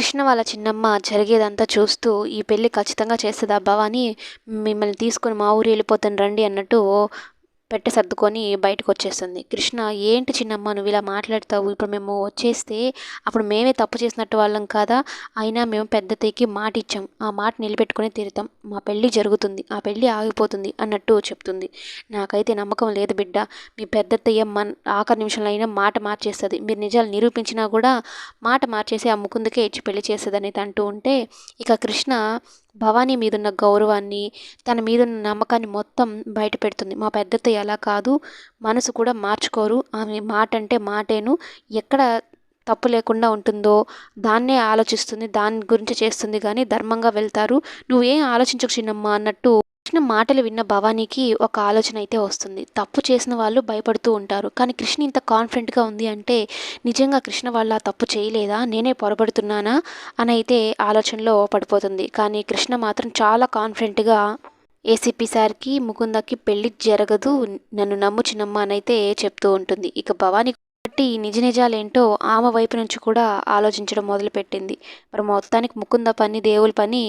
కృష్ణ వాళ్ళ చిన్నమ్మ జరిగేదంతా చూస్తూ ఈ పెళ్ళి ఖచ్చితంగా చేస్తుంది ఆ భవాని? మిమ్మల్ని తీసుకొని మా ఊరు వెళ్ళిపోతాను రండి అన్నట్టు పెట్టె సర్దుకొని బయటకు వచ్చేస్తుంది కృష్ణ ఏంటి చిన్నమ్మ నువ్వు ఇలా మాట్లాడతావు? ఇప్పుడు మేము వచ్చేస్తే అప్పుడు మేమే తప్పు చేసినట్టు వాళ్ళం కాదా? అయినా మేము పెద్దతయ్యకి మాట ఇచ్చాం ఆ మాట నిలబెట్టుకుని తీరుతాం మా పెళ్ళి జరుగుతుంది. ఆ పెళ్ళి ఆగిపోతుంది అన్నట్టు చెప్తుంది. నాకైతే నమ్మకం లేదు బిడ్డ. మీ పెద్దతయ్య మన ఆఖరి నిమిషంలో అయినా మాట మార్చేస్తుంది. మీరు నిజాలు నిరూపించినా కూడా మాట మార్చేసి ఆ ముకుందుకే ఇచ్చి పెళ్ళి చేస్తుంది అనేది అంటూ ఉంటే ఇక కృష్ణ భవానీ మీదున్న గౌరవాన్ని తన మీదున్న నమ్మకాన్ని మొత్తం బయట పెడుతుంది. మా పెద్దతయ్య ఎలా కాదు. మనసు కూడా మార్చుకోరు. ఆమె మాట అంటే మాటేను. ఎక్కడ తప్పు లేకుండా ఉంటుందో దాన్నే ఆలోచిస్తుంది దాని గురించి చేస్తుంది కానీ ధర్మంగా వెళ్తారు. నువ్వేం ఆలోచించకు చిన్నమ్మ అన్నట్టు కృష్ణ మాటలు విన్న భవానీకి ఒక ఆలోచన అయితే వస్తుంది. తప్పు చేసిన వాళ్ళు భయపడుతూ ఉంటారు. కానీ కృష్ణ ఇంత కాన్ఫిడెంట్గా ఉంది అంటే నిజంగా కృష్ణ వాళ్ళ తప్పు చేయలేదా? నేనే పొరపడుతున్నానా అని అయితే ఆలోచనలో పడిపోతుంది. కానీ కృష్ణ మాత్రం చాలా కాన్ఫిడెంట్గా ఏసీపీ సార్కి ముకుందకి పెళ్ళి జరగదు. నన్ను నమ్ము చిన్నమ్మ అని అయితే చెప్తూ ఉంటుంది. ఇక భవానీ కాబట్టి నిజ నిజాలేంటో ఆమె వైపు నుంచి కూడా ఆలోచించడం మొదలుపెట్టింది. మరి మొత్తానికి ముకుంద పని దేవుల పని